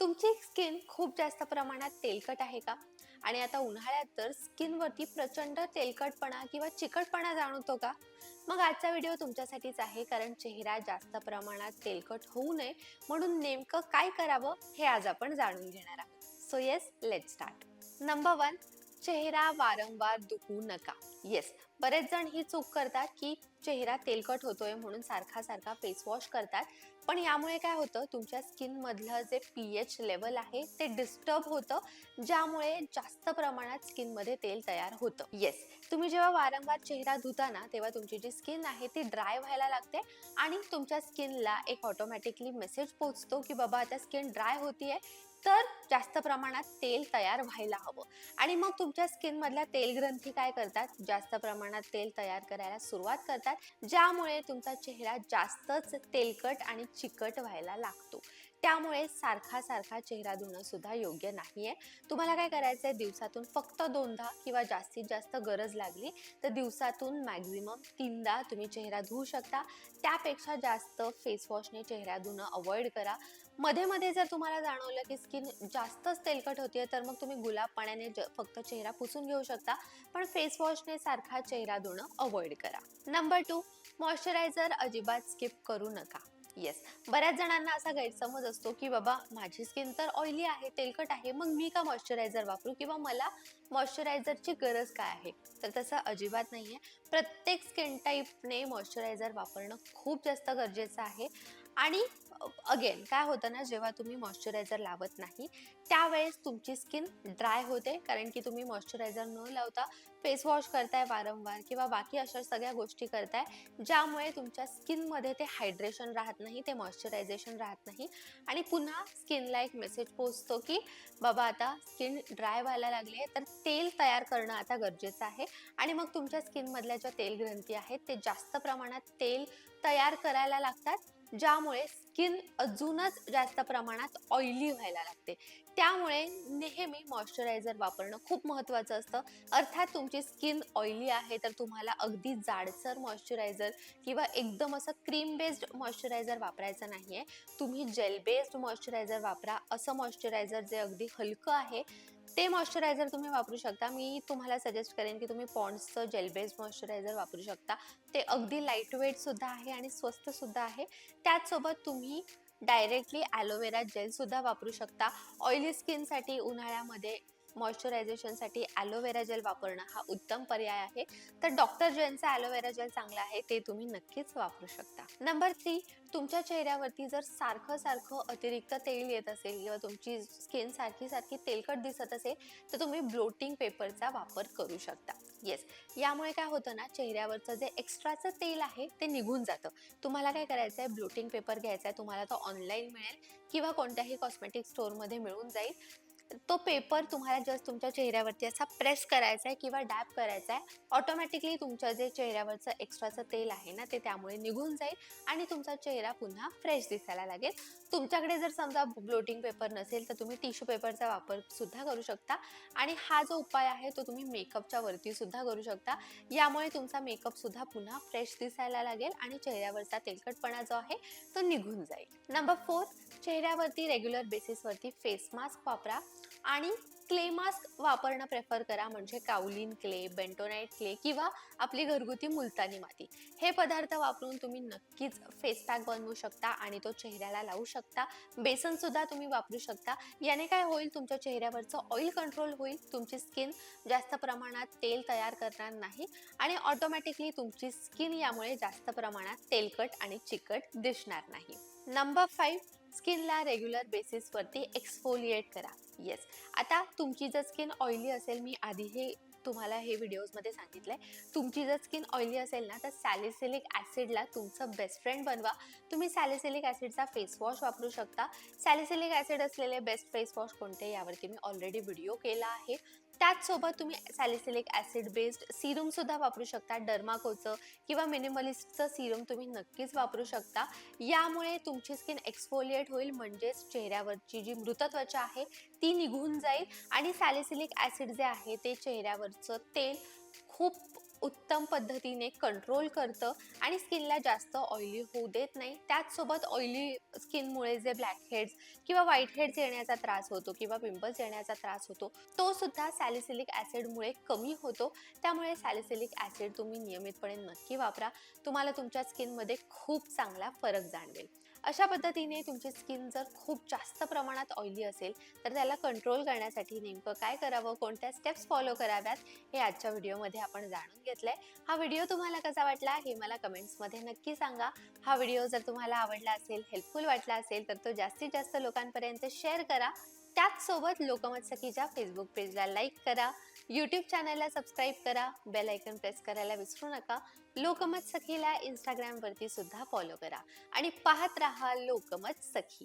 तुमची स्किन खूप जास्त प्रमाणात तेलकट आहे का? आणि आता उन्हाळ्यात तर स्किनवरती प्रचंड तेलकटपणा किंवा चिकटपणा जाणवतो का? मग आजचा व्हिडिओ तुमच्यासाठीच आहे कारण चेहरा जास्त प्रमाणात तेलकट होऊ नये म्हणून नेमकं काय करावं हे आज आपण जाणून घेणार आहोत. So yes let start number one चेहरा वारंवार दुखू नका. येस बरेच जण ही चूक करतात की चेहरा तेलकट होतोय म्हणून सारखा सारखा फेस वॉश करतात. पण यामुळे काय होतं? तुमच्या स्किनमधलं जे पी एच लेवल आहे ते डिस्टर्ब होतं ज्यामुळे जास्त प्रमाणात स्किनमध्ये तेल तयार होतं. येस तुम्ही जेव्हा वारंवार चेहरा धुता ना तेव्हा तुमची जी स्किन आहे ती ड्राय व्हायला लागते आणि तुमच्या स्किनला एक ऑटोमॅटिकली मेसेज पोचतो की बाबा आता स्किन ड्राय होतीये तर जास्त प्रमाणात तेल तयार व्हायला हवं. आणि मग तुमच्या स्किन मधल्या तेल ग्रंथी काय करतात? जास्त प्रमाणात तेल तयार करायला सुरुवात करतात ज्यामुळे तुमचा चेहरा जास्तच तेलकट आणि चिकट व्हायला लागतो. त्यामुळे सारखा सारखा चेहरा धुणं सुद्धा योग्य आहे तुम्हाला काय करायचं आहे दिवसातून फक्त दोनदा किंवा जास्तीत जास्त गरज लागली तर दिवसातून मॅक्झिमम तीनदा तुम्ही चेहरा धुवू शकता. त्यापेक्षा जास्त फेसवॉशने चेहरा धुणं अवॉइड करा. मध्ये मध्ये जर तुम्हाला जाणवलं की स्किन जास्तच तेलकट होतीये तर मग तुम्ही गुलाब पाण्याने ज- फक्त चेहरा पुसून घेऊ शकता. पण फेसवॉशने सारखा चेहरा धुणं अवॉइड करा. नंबर टू मॉइश्चरायझर अजिबात स्किप करू नका. येस बऱ्याच जणांना असा गैरसमज असतो की बाबा माझी स्किन तर ऑइली आहे तेलकट आहे मग मी का मॉइश्चरायझर वापरू किंवा मला मॉइश्चरायझरची गरज काय आहे? तर तसं अजिबात नाही आहे प्रत्येक स्किन टाईपने मॉइश्चरायझर वापरणं खूप जास्त गरजेचं आहे. आणि अगेन काय होतं ना जेव्हा तुम्ही मॉइश्चरायझर लावत नाही त्यावेळेस तुमची स्किन ड्राय होते. कारण की तुम्ही मॉइश्चरायझर न लावता फेस वॉश करताय वारंवार किंवा बाकी अशा सगळ्या गोष्टी करताय ज्यामुळे तुमच्या स्किनमध्ये ते हायड्रेशन राहत नाही ते मॉइश्चरायझेशन राहत नाही. आणि पुन्हा स्किनला एक मेसेज पोचतो की बाबा आता स्किन ड्राय व्हायला लागली आहे तर तेल तयार करणं आता गरजेचं आहे. आणि मग तुमच्या स्किनमधल्या ज्या तेल ग्रंथी आहेत ते जास्त प्रमाणात तेल तयार करायला लागतात. ज्यामुळे स्किन अजूनच जास्त प्रमाणात ऑइली व्हायला लागते. त्यामुळे नेहमी मॉइश्चरायझर वापरणं खूप महत्त्वाचं असतं. अर्थात तुमची स्किन ऑइली आहे तर तुम्हाला अगदी जाडसर मॉइश्चरायझर किंवा एकदम असं क्रीम बेस्ड मॉइश्चरायझर वापरायचं नाही आहे तुम्ही जेल बेस्ड मॉइश्चरायझर वापरा. असं मॉइश्चरायझर जे अगदी हलकं आहे ते मॉइश्चरायझर तुम्ही वापरू शकता. मी तुम्हाला सजेस्ट करेन की तुम्ही पॉन्ड्सचं जेल बेस्ड मॉइश्चरायझर वापरू शकता. ते अगदी लाइट वेटसुद्धा आहे आणि स्वस्तसुद्धा आहे. त्याचसोबत तुम्ही डायरेक्टली ॲलोवेरा जेलसुद्धा वापरू शकता. ऑइली स्किनसाठी उन्हाळ्यामध्ये मॉइश्चरायझेशनसाठी ॲलोवेरा जेल वापरणं हा उत्तम पर्याय आहे. तर डॉक्टर जेलचा ॲलोवेरा जेल चांगला आहे ते तुम्ही नक्कीच वापरू शकता. नंबर थ्री तुमच्या चेहऱ्यावरती जर सारखं सारखं अतिरिक्त तेल येत असेल किंवा तुमची स्किन सारखी सारखी तेलकट दिसत असेल तर तुम्ही ब्लोटिंग पेपरचा वापर करू शकता. येस यामुळे काय होतं ना चेहऱ्यावरचं जे एक्स्ट्राचं तेल आहे ते निघून जातं. तुम्हाला काय करायचं आहे ब्लोटिंग पेपर घ्यायचा आहे तुम्हाला तो ऑनलाईन मिळेल किंवा कोणत्याही कॉस्मेटिक स्टोअरमध्ये मिळून जाईल. तो पेपर तुम्हाला जस्ट तुमच्या चेहऱ्यावरती असा प्रेस करायचा आहे किंवा डॅप करायचा आहे ऑटोमॅटिकली तुमच्या जे चेहऱ्यावरचं एक्स्ट्राचं तेल आहे ना ते त्यामुळे निघून जाईल आणि तुमचा चेहरा पुन्हा फ्रेश दिसायला लागेल. तुमच्याकडे जर समजा ब्लोटिंग पेपर नसेल तर तुम्ही टिश्यू पेपरचा वापर सुद्धा करू शकता आणि हा जो उपाय आहे तो तुम्ही मेकअपच्या वरती सुद्धा करू शकता. यामुळे तुमचा मेकअप सुद्धा पुन्हा फ्रेश दिसायला लागेल आणि चेहऱ्यावरचा तेलकटपणा जो आहे तो निघून जाईल. नंबर फोर चेहऱ्यावरती रेग्युलर बेसिसवरती फेस मास्क वापरा. आणि क्ले मास्क वापरणं प्रेफर करा म्हणजे काउलिन क्ले बेंटोनाईट क्ले किंवा आपली घरगुती मुलतानी माती. हे पदार्थ वापरून तुम्ही नक्कीच फेस पॅक बनवू शकता आणि तो चेहऱ्याला लावू शकता. बेसनसुद्धा तुम्ही वापरू शकता. याने काय होईल तुमच्या चेहऱ्यावरचं ऑइल कंट्रोल होईल तुमची स्किन जास्त प्रमाणात तेल तयार करणार नाही आणि ऑटोमॅटिकली तुमची स्किन यामुळे जास्त प्रमाणात तेलकट आणि चिकट दिसणार नाही. नंबर फाईव्ह स्किनला रेग्युलर बेसिसवरती एक्सफोलिएट करा. येस आता तुमची जर स्किन ऑइली असेल मी आधी हे तुम्हाला हे व्हिडिओजमध्ये सांगितलं आहे तुमची जर स्किन ऑइली असेल ना तर सॅलिसिलिक ॲसिडला तुमचं बेस्ट फ्रेंड बनवा. तुम्ही सॅलिसिलिक ॲसिडचा फेस वॉश वापरू शकता. सॅलिसिलिक ॲसिड असलेले बेस्ट फेस वॉश कोणते यावरती मी ऑलरेडी व्हिडिओ केला आहे. त्याचसोबत तुम्ही सॅलिसिलिक ॲसिड बेस्ड सिरमसुद्धा वापरू शकता डर्माकोचं किंवा मिनिमलिस्टचं सिरम तुम्ही नक्कीच वापरू शकता. यामुळे तुमची स्किन एक्सफोलिएट होईल म्हणजेच चेहऱ्यावरची जी मृत त्वचा आहे ती निघून जाईल. आणि सॅलिसिलिक ॲसिड जे आहे ते चेहऱ्यावरचं तेल खूप उत्तम पद्धतीने कंट्रोल करतं आणि स्किनला जास्त ऑइली होऊ देत नाही. त्याचसोबत ऑइली स्किनमुळे जे ब्लॅक हेड्स किंवा व्हाईट हेड्स येण्याचा त्रास होतो किंवा पिंपल्स येण्याचा त्रास होतो तो सुद्धा सॅलिसिलिक ॲसिडमुळे कमी होतो. त्यामुळे सॅलिसिलिक ॲसिड तुम्ही नियमितपणे नक्की वापरा. तुम्हाला तुमच्या स्किनमध्ये खूप चांगला फरक जाणवेल. अशा पद्धतीने तुमची स्किन जर खूप जास्त प्रमाणात ऑइली असेल तर त्याला कंट्रोल करण्यासाठी नेमकं काय करावं? कोणत्या स्टेप्स फॉलो कराव्यात? हे आजच्या व्हिडिओमध्ये आपण जाणून घेतलंय. हा व्हिडिओ तुम्हाला कसा वाटला? हे मला कमेंट्समध्ये नक्की सांगा. हा व्हिडिओ जर तुम्हाला आवडला असेल हेल्पफुल वाटला असेल तर तो जास्तीत जास्त लोकांपर्यंत शेअर करा. त्याचसोबत लोकमत सखीच्या फेसबुक पेजला लाईक करा. यूट्यूब चॅनलला सबस्क्राईब करा. बेल आयकन प्रेस करायला विसरू नका. लोकमत सखीला इंस्टाग्रामवरती सुद्धा फॉलो करा. आणि पाहत राहा लोकमत सखी